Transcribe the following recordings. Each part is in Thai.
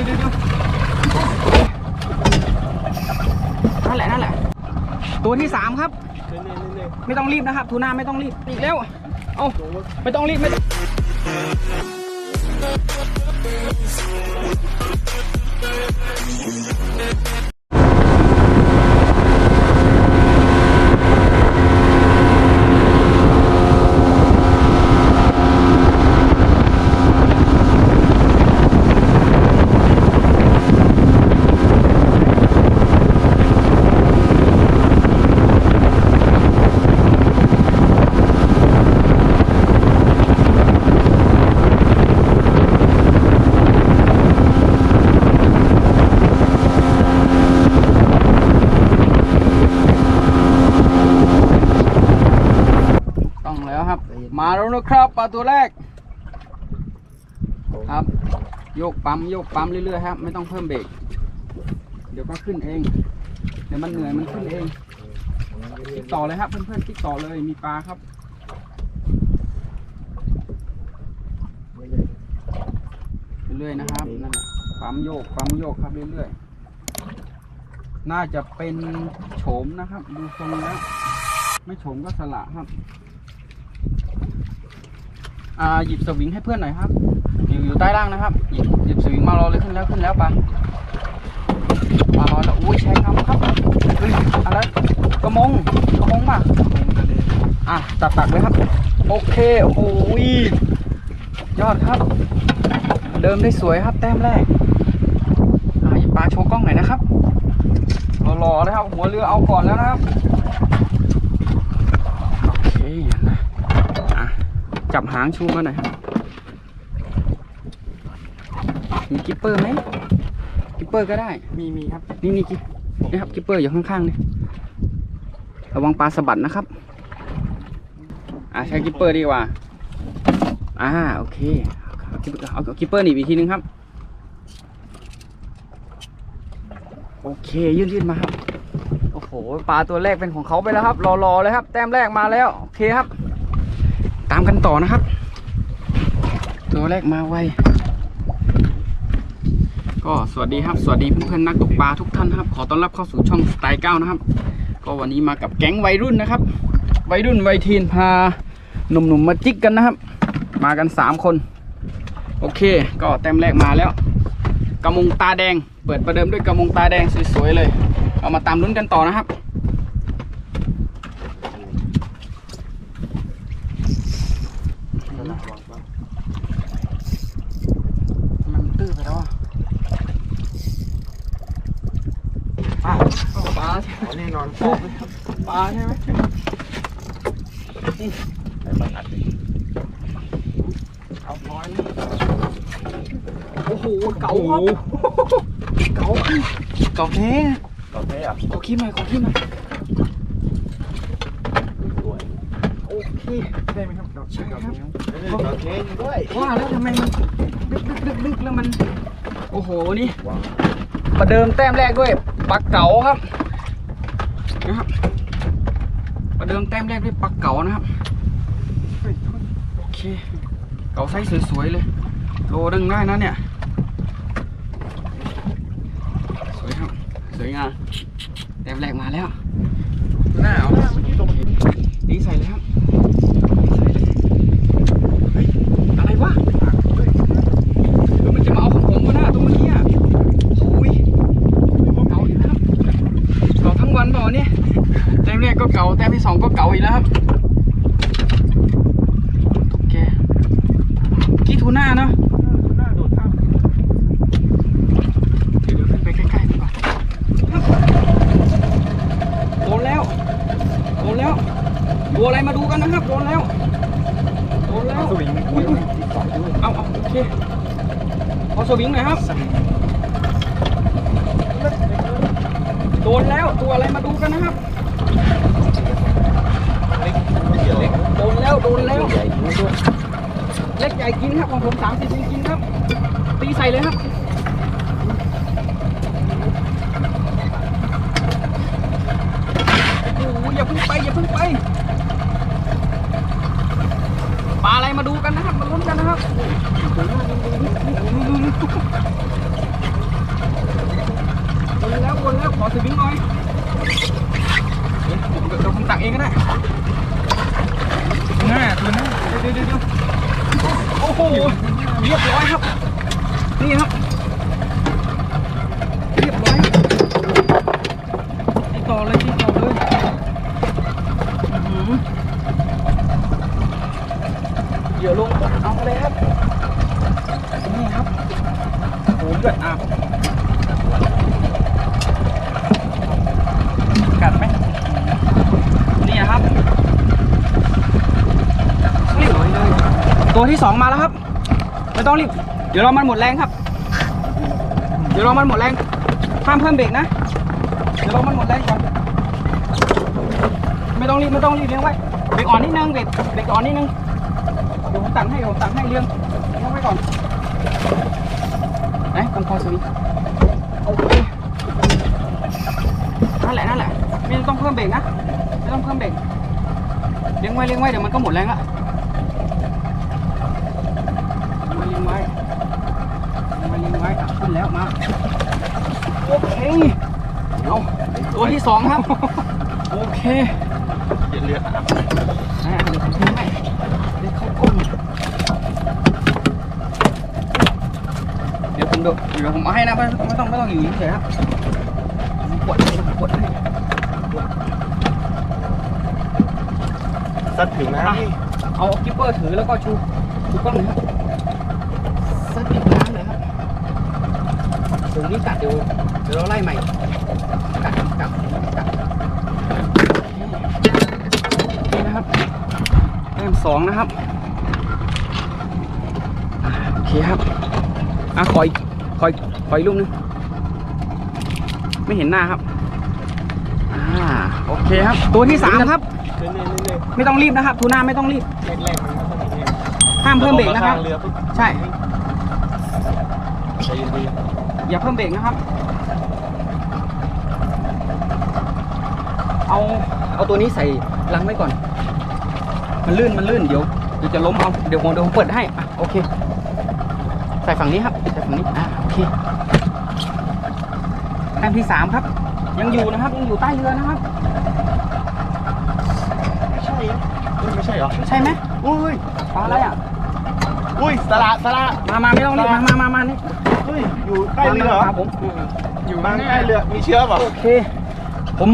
ยวเดี๋ยวเดี๋ยวนั่นแหละนั่นแหละ ตัวที่สามครับ ไม่ต้องรีบนะครับทูน่าไม่ต้องรีบอีกแล้วเอาไม่ต้องรีบไม่ต้องต้องแล้วครับ มาแล้วนะครับปลา ตัวแรก ครับ โยกปั๊มโยกปั๊มเรื่อยๆครับ ไม่ต้องเพิ่มเบรกเดี๋ยวก็ขึ้นเอง เดี๋ยวมันเหนื่อยมันขึ้นเองคลิกต่อเลยครับเพื่อนๆคลิกต่อเลยมีปลาครับเรื่อยๆนะครับนั่นปั๊มโยกปั๊มโยกครับเรื่อยๆน่าจะเป็นโฉมนะครับ ดูทรงแล้วไม่โฉมก็สละครับ อ่าหยิบสวิงให้เพื่อนหน่อยครับ อยู่อยู่ใต้ล่างนะครับ หยิบหยิบสวิงมารอเลยขึ้นแล้วขึ้นแล้วปะมารอแล้วอุ้ยใช้คำครับเฮ้ยอะไรกระมงกระมงป่ะอะตัดตักเลยครับ โอเคโอ้โหยอดครับ เดิมได้สวยครับ แต้มแรกหยิบปลาโชว์กล้องหน่อยนะครับรอๆเลยครับ หัวเรือเอาก่อนแล้วนะครับโอเคนะอะ จับหางชูมาหน่อยครับมีกิปเปอร์ไหมกิปเปอร์ก็ได้ มีมีครับ นี่นี่กินี่ครับกิปเปอร์อยู่ข้างๆนี่ระวังปลาสะบัดนะครับ อ่าใช้กิปเปอร์ดีกว่า อ่าโอเคเอากิปเปอร์เอาเอากิปเปอร์หนีบอีกทีนึงครับ โอเคยื่นยื่นมาครับ โอ้โหปลาตัวแรกเป็นของเขาไปแล้วครับ รอๆเลยครับ แต้มแรกมาแล้ว โอเคครับ ตามกันต่อนะครับ ตัวแรกมาไว ก็สวัสดีครับ สวัสดีเพื่อนๆนักตกปลาทุกท่านครับ ขอต้อนรับเข้าสู่ช่องสไตล์เก้านะครับ ก็วันนี้มากับแก๊งวัยรุ่นนะครับ วัยรุ่นวัยทีนพาหนุ่มๆมาจิกกันนะครับ มากันสามคน โอเค ก็แต้มแรกมาแล้วกระมงตาแดง เปิดประเดิมด้วยกระมงตาแดงสวยๆเลย เอามาตามลุ้นกันต่อนะครับ มันตื้อไปแล้วอะปลาปลา อ๋อแน่นอน ปลาใช่ไหมไอ้บ้านอัดดิเอาน้อยนะโอ้โห เก๋าครับเก๋าเก๋าแท้ต่อเท่อะขอคิดหน่อยขอคิดหน่อยสวยโอเค ได้ไหมครับดอกใช่ครับต่อเท่ด้วยว่าแล้วทำไมมันดึกดึกดึกดึกแล้วมัน โอ้โห นี่ว้าวประเดิมแต้มแรกด้วยปลาเก๋าครับนะครับ ประเดิมแต้มแรกด้วยปลาเก๋านะครับ โอเค เก๋าไซส์สวยๆเลย โลดึงได้นะเนี่ย สวยครับ สวยงามแต้มแรกมาแล้วหน้าเอาดีใส่เลยครับใส่เลยเฮ้ยอะไรวะเฮ้ยมันจะมาเอาของผมวะหน้าตัวเมื่อกี้อะโอ้ย เก่าอีกแล้วครับเก่าทั้งวันเปล่าเนี่ยแต้มแร กก็เก่าแต้มที่สองก็เก่าอีกแล้วครับโอเคกี้ทูน่าเนาะหน้าโดดข้ามเดี๋ยวเดี๋ยวขึ้นไปใกล้ๆดีกว่าโดนแล้วโดนแล้วตัวอะไรมาดูกันนะครับโดนแล้วโดนแล้วสวิงอุ้ยอุ้ยเอาเอาโอเคเอาสวิงหน่อยครับโดนแล้วตัวอะไรมาดูกันนะครับ โดนแล้วโดนแล้วใหญ่ด้วยเล็กใหญ่กินครับของผมสามสิบกินครับ ตีใส่เลยครับโอ้โอย่าพึ่งไปอย่าพึ่งไปปลาอะไรมาดูกันนะครับมาลุ้นกันนะครับวนแล้วโดนแล้วขอสวิงหน่อยเดี๋ยวผมตักเองก็ได้ เดี๋ยวเดี๋ยวโอ้โหเรียบร้อยครับ นี่ครับ ที่สองมาแล้วครับไม่ต้องรีบเดี๋ยวเรอมันหมดแรงครับ เดี๋ยวเรอมันหมดแรงห้ามเพิ่มเบรกนะ เดี๋ยวเรอมันหมดแรงก่อนไม่ต้องรีบไม่ต้องรีบเลี้ยงไว้เบรกอ่อนนิดนึงเบรกเบรกอ่อนนิดนึงเดี๋ยวผมตังให้ผมตังให้เลี้ยงเลี้ยงไว้ก่อนไหนกำพอสวิตช์โอเคนั่นแหละนั่นแหละไม่ต้องเพิ่มเบรกนะไม่ต้องเพิ่มเบรกเลี้ยงไว้เลี้ยงไว้เดี๋ยวมันก็หมดแรงละเลี้ยงไว้เลี้ยงไว้เลี้ยงไว้อะขึ้ นแล้วมาโอเคเอาตัวที่สองครับ โอเคเย็นเลือดอาบอ่าเดี๋ยวผมทิ้งให้เดี๋ยวเข้าก้นเดี๋ยวผมดูเดี๋ยวผมเอาให้นะไม่ไม่ต้องไม่ต้องอยู่เฉยๆครับผมกดให้ผมกดให้สัตว์ถึงนะพี่เอากิปเปอร์ถือแล้วก็ชูชูกล้องหน่อยครับสติดน้ำเลยครับถึ งนี้กัดเดี๋ยวเดี๋ยวเราไล่ใหม่กัดกัดกัดนี่นะครับแต้มสองนะครับโอเคครับอะคอยคอยคอยลูกนึงไม่เห็นหน้าครับอ่าโอเคครับ ตัวที่สามครับ ไม่ต้องรีบนะครับทูน่าไม่ต้องรีบห้ามเพิ่มเบรกนะครับใช่ใจเย็นดี อย่าเพิ่มเบรกนะครับ เอาเอาตัวนี้ใส่ลังไว้ก่อน มันลื่นมันลื่นเดี๋ยวเดี๋ยวจะล้มเอาเดี๋ยวผมเดี๋ยวผมเปิดให้อะโอเค ใส่ฝั่งนี้ครับใส่ฝั่งนี้อะโอเคแต้มที่สามครับ ยังอยู่นะครับยังอยู่ใต้เรือนะครับไม่ใช่เอ้ยไม่ใช่เหรอใช่ไหมอุ้ยปลาอะไรอะ อุ้ยสละสละมามาไม่ต้องรีบมามามามานี่เฮ้ยอยู่ใกล้เรือเหรอมาผมอยู่บางใกล้เรือมีเชื้อเปล่าโอเค ผม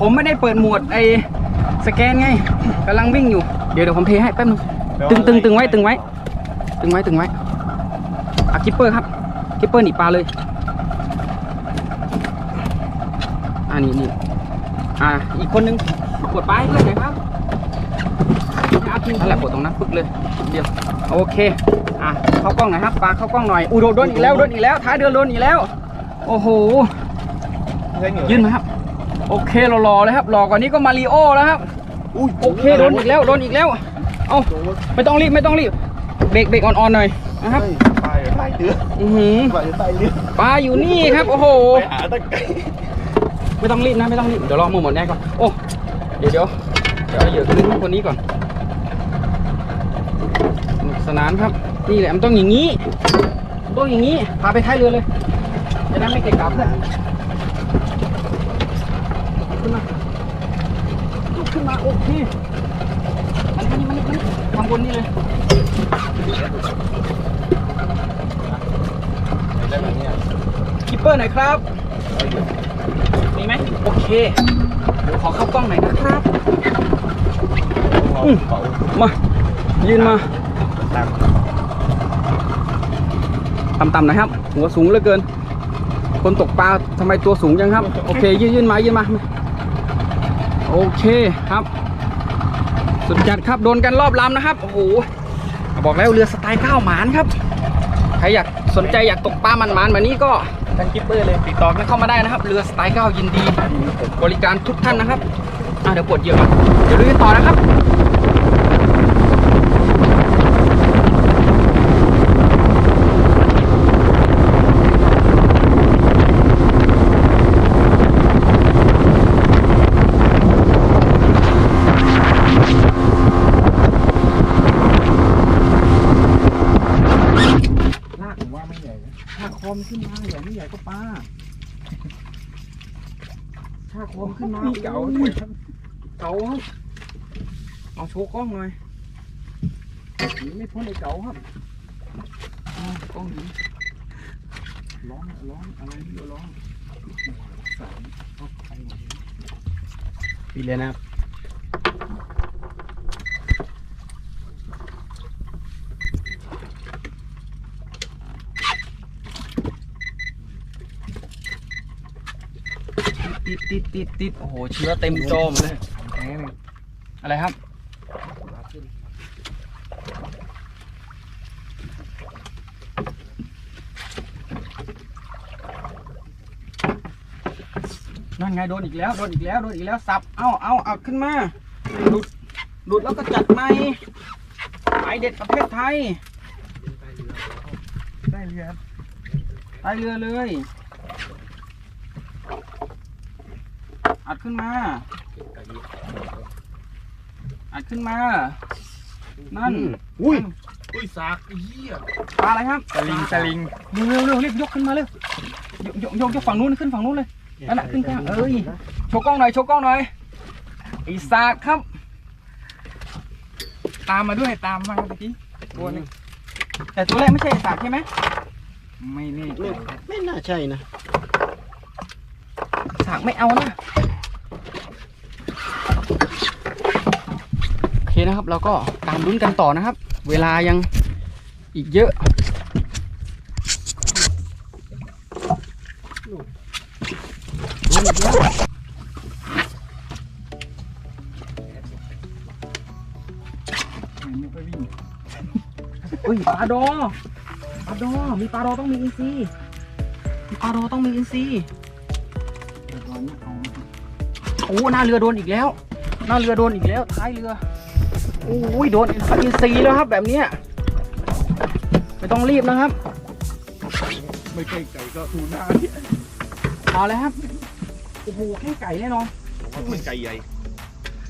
ผมไม่ได้เปิดโหมดไอ้สแกนไงกำลังวิ่งอยู่เดี๋ยวเดี๋ยวผมเทให้แป๊บนึงตึงตึงตึงไว้ตึงไว้ ตึงไว้ตึงไว้อะกิปเปอร์ครับกิปเปอร์หนีปลาเลยอ่านี่นี่อ่าอีกคนนึงกดปลาให้เพื่อนหน่อยครับนั่นแหละกดตรงนั้นปึ๊กเลยเดียว โอเค อะ เข้ากล้องหน่อยครับปลาเข้ากล้องหน่อยอู้โดนโดนอีกแล้วโดนอีกแล้ว ท้ายเดือนโดนอีกแล้ว โอ้โหเฮ้ยเหงื่อยื่นมาครับ โอเครอๆเลยครับ รอกว่านี้ก็มาริโอแล้วครับอุ้ยโอเคโดนอีกแล้ว โดนอีกแล้ว เอาไม่ต้องรีบ ไม่ต้องรีบ เบรกเบรกอ่อนๆหน่อยนะครับเฮ้ยไปใต้เรืออือหือไปใต้เรือปลาอยู่นี่ครับ โอ้โหไปหาตะไคร้ไม่ต้องรีบนะ ไม่ต้องรีบ เดี๋ยวรอมือหมดแน่ก่อน โอ้ เดี๋ยวเดี๋ยวเดี๋ยวเอาเหยื่อขึ้นคนนี้ก่อน สนุกสนานครับ นี่แหละมันต้องอย่างนี้ ต้องอย่างนี้ พาไปท้ายเรือเลย จะได้ไม่เกะกะเพื่อนขึ้นมาลุกขึ้นมา โอเคมันนี่มันนี่มันนี่ทำบนนี่เลยได้แบบเนี้ยคิปเปอร์หน่อยครับ มีไหมโอเคเดี๋ยวขอเข้ากล้องหน่อยนะครับ มา ยืนมา ตามต่ำๆหนะครับ หัวสูงเหลือเกิน คนตกปลาทำไมตัวสูงจังครับ โอเค ยืนยืนมายืนมา โอเคครับ สุดจัดครับ โดนกันรอบลำนะครับ โอ้โห บอกแล้วเรือสไตล์ก้าวหมานครับ ใครอยากสนใจอยากตกปลามันๆแบบนี้ก็ทางกิปเปอร์เลยติดต่อกันเข้ามาได้นะครับ เรือสไตล์ก้าวยินดี บริการทุกท่านนะครับอะเดี๋ยวปวดเหยื่อก่อนเดี๋ยวลุยกันต่อนะครับ ลาก ผมว่าไม่ใหญ่นะ ถ้าคอ มขึ้นมาใหญ่ไม่ใหญ่ก็ปลาถ้าคอมขึ้นมาเก๋าโอ้ยเก๋าครับเอาโชว์กล้องหน่อยหนีไม่พ้นไอ้เก๋าครับเอากล้องหนีร้องร้องอะไรที่ร้องสารเขาใครหมดปิดเลยนะครับ ติดติดติดติดโอ้โห เชื้อเต็มจอมเลยอะไรครับ นั่นไงโดนอีกแล้วโดนอีกแล้วโดนอีกแล้วสับ เอาเอาเอาขึ้นมาหลุดหลุดแล้วก็จัดใหม่หมายเด็ดประเทศไทย ได้เรียนใต้เรือเลย อัดขึ้นมา อัดขึ้นมา นั่น อุ้ย อุ้ยสากไอ้เหี้ยปลาอะไรครับสลิงสลิงเร็วเร็วเร็วรีบยกขึ้นมาเร็วยกยกยกยกฝั่งนู้นขึ้นฝั่งนู้นเลยนั่นแหละขึ้นข้างเอ้ย โชว์กล้องหน่อย โชว์กล้องหน่อยไอีสากครับ ตามมาด้วยตามมาเมื่อกี้ตัวนึงแต่ตัวแรกไม่ใช่ไอ้สากใช่ไหม ไม่แน่ใจไม่น่าใช่นะสากไม่เอานะ โอเค นะครับ เราก็ตามลุ้นกันต่อนะครับ เวลายังอีกเยอะไม่ค่อยวิ่งอุ้ยปลาดอปลาดอ มีปลาดอต้องมีอินซีมีปลาดอต้องมีอินซีโอ้หน้าเรือโดนอีกแล้ว หน้าเรือโดนอีกแล้ว ท้ายเรือ โอ้ยโดนอินซีแล้วครับแบบเนี้ยไม่ต้องรีบนะครับ ไม่ใช่ไก่ก็ทูน่าเนี่ยเอาเลยครับโอ้โหแค่ไก่แน่นอนผมว่าเป็นไก่ใหญ่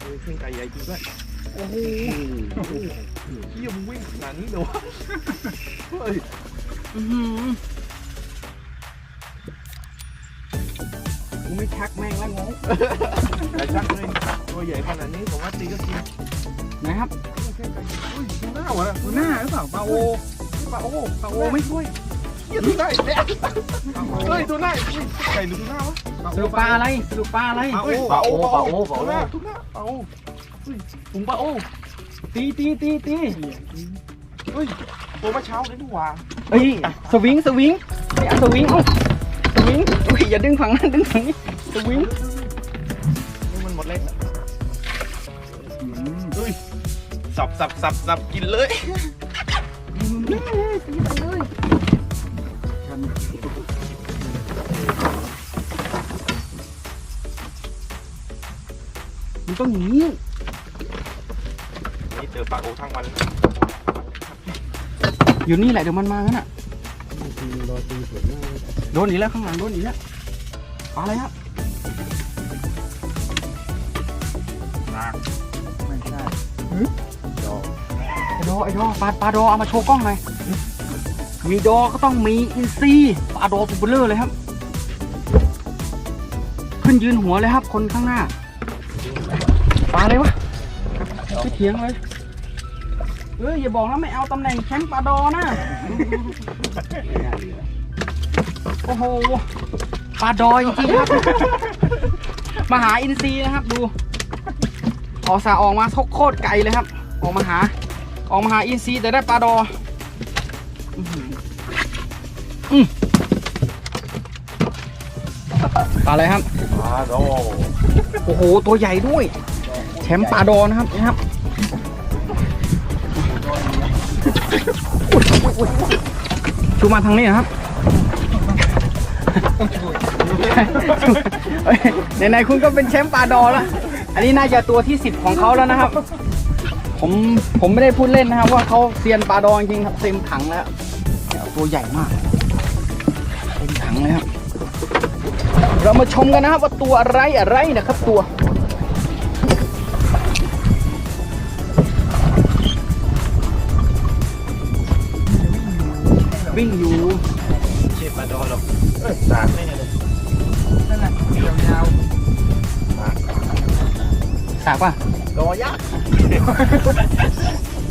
เออเป็นไก่ใหญ่จริงด้วยโอ้โหเหี้ยมวิ่งขนาดนี้เลยวะเฮ้ยอือหือกูไม่ชักแม่งแล้วงงแต่ชักเลยตัวใหญ่ขนาดนี้ผมว่าตีก็กิน นะครับไม่ใช่ไก่อุ้ยทูน่าวะทูน่าหรือเปล่าปลาโอปลาโอปลาโอโอ้ไม่ไม่ช่วยเหี้ยทูน่าอีกแล้วเฮ้ยทูน่าอุ้ยไก่หรือทูน่าวะสรุปปลาอะไรสรุปปลาอะไรเฮ้ยปลาโอปลาโอปลาโอทูน่าทูน่าปลาโอเฮ้ยถุงปลาโอตีตีตีตีเฮ้ยตัวเมื่อเช้าเลยนี่หว่าเฮ้ยสวิงสวิงไม่เอาสวิงเอ้าสวิงอุ้ยอย่าดึงฝั่งนั้นดึงฝั่งนี้สวิง สับสับสับสับกินเลยมันต้องอย่างนี้นี่เจอปลาโอทั้งวันอยู่นี่แหละเดี๋ยวมันมางั้นอะตีรอตีสวยมากโดนอีกแล้วข้างหลังโดนอีกแล้วปลาอะไรครับไม่ใช่ ไอ้ดอไอ้ดอปลาปลาดอเอามาโชว์กล้องหน่อยมีดอก็ต้องมีอินซีปลาดอตัวเบลอร์เลยครับ ขึ้นยืนหัวเลยครับ คนข้างหน้าปลาอะไรวะไม่เถียงเลยเอ้ยอย่าบอกนะไม่เอาตำแหน่งแชมป์ปลาดอนะโอ้โหปลาดอจริงๆครับมาหาอินซีนะครับดูออกสาออกมาโคตรไกลเลยครับ ออกมาหา ออกมาหาอินซีแต่ได้ปลาดออืมปลาอะไรครับปลาโอโอ้โห ตัวใหญ่ด้วย แชมป์ปลาดอนะครับนี่ครับชูมาทางนี้นะครับไหนๆคุณก็เป็นแชมป์ปลาดอแล้ว อันนี้น่าจะตัวที่สิบของเขาแล้วนะครับ ผมผมไม่ได้พูดเล่นนะครับ ว่าเขาเซียนปลาดอจริงๆครับเต็มถังแล้วตัวใหญ่มากเต็มถังเลยครับเรามาชมกันนะครับว่าตัวอะไรอะไรนะครับตัววิ่งอยู่เชฟปลาโดหรอกเออสากไม่ไงเลยนั่นแหละยาวสากป่ะๆตัวยักษ์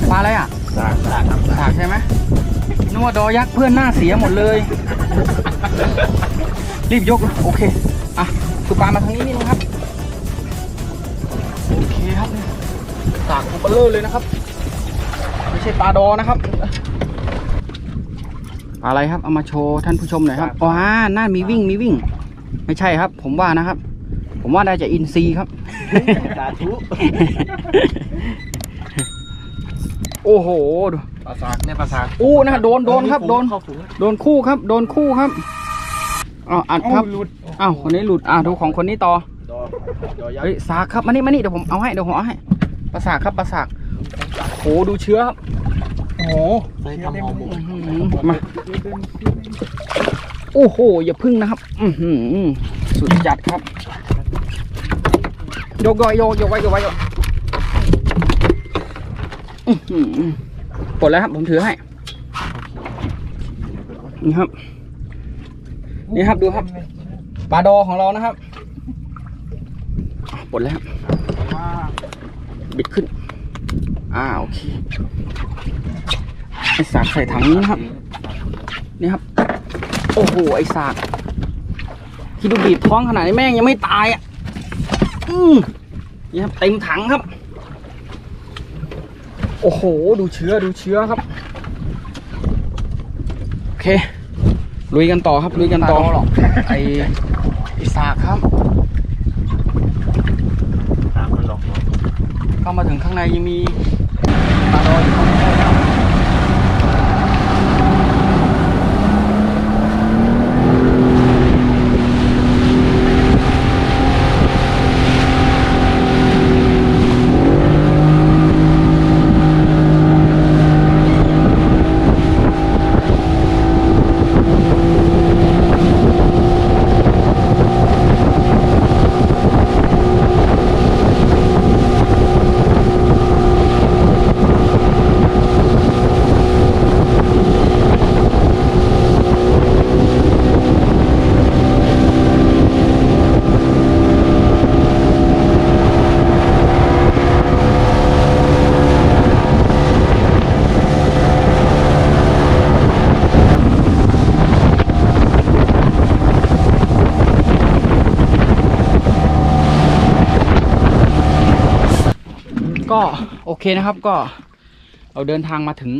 ปลาอะไรอะสากสากครับสากใช่ไหมโนกว่าดอยักษ์เพื่อนหน้าเสียหมดเลย รีบยก โอเค อะสุปลามาทางนี้นิดนึงครับ โอเคครับสากของเบลเลอร์เลยนะครับ ไม่ใช่ปลาดอนะครับปลาอะไรครับ เอามาโชว์ท่านผู้ชมหน่อยครับอ๋อน่ามีวิ่งมีวิ่ง ไม่ใช่ครับ ผมว่านะครับ ผมว่าน่าจะอินซีครับสาธุโอ้โหดูปลาสากเนี่ยปลาสากอู้นะโดนโดนครับโดนเข้าฝูงโดนคู่ครับ โดนคู่ครับอ้าวอัดครับหลุดอ้าวคนนี้หลุดอ่าดูของคนนี้ต่อดอดอยักเฮ้ยษ์สากครับมานี่มานี่เดี๋ยวผมเอาให้เดี๋ยวผมเอาให้ปลาสากครับปลาสากโหดูเชื้อครับโอ้โหใส่ทำหอมหมกอื้อหือมาโอ้โหอย่าพึ่งนะครับอือหือสุดจัดครับโยกโยกโยกโยกไว้โยกไว้โยกอื้อหือ ปลดแล้วครับผมถือให้นี่ครับ นี่ครับดูครับปลาดอของเรานะครับปลดแล้วครับบิดขึ้นอ่าโอเคไอสากใส่ถังนี้นะครับ นี่ครับ โอ้โหไอสากคิดดูบีบท้องขนาดนี้แม่งยังไม่ตายอะอืมนี่ครับเต็มถังครับ โอ้โห ดูเชื้อดูเชื้อครับ โอเค ลุยกันต่อครับ ลุยกันต่อหรอกไอไอสากครับตามมันหลอกเนาะเข้ามาถึงข้างในยังมีปลาดอยอยู่ข้างในครับก็โอ เคนะครับก็เราเดินทางมาถึง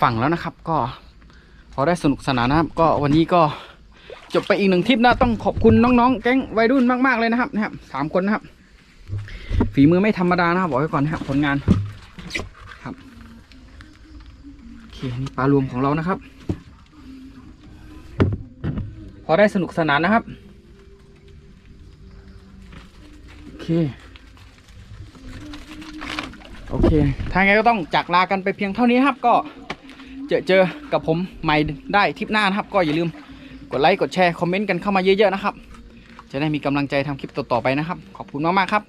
ฝั่งแล้วนะครับ ก็พอได้สนุกสนานนะครับ ก็วันนี้ก็จบไปอีกหนึ่งทริปนะต้องขอบคุณน้องๆ แก๊งวัยรุ่นมากๆเลยนะครับนะครับสามคนนะครับ ฝีมือไม่ธรรมดานะครับบอกไว้ก่อนนะครับผลงานครับโอเคนี่ปลารวมของเรานะครับ พอได้สนุกสนานนะครับโอเค โอเคทางไงก็ต้องจากลากันไปเพียงเท่านี้ครับ ก็เจอเจอกับผมใหม่ได้ทริปหน้านะครับ ก็อย่าลืมกดไลค์กดแชร์คอมเมนต์กันเข้ามาเยอะๆนะครับ จะได้มีกำลังใจทำคลิปต่อๆไปนะครับ ขอบคุณมากๆครับ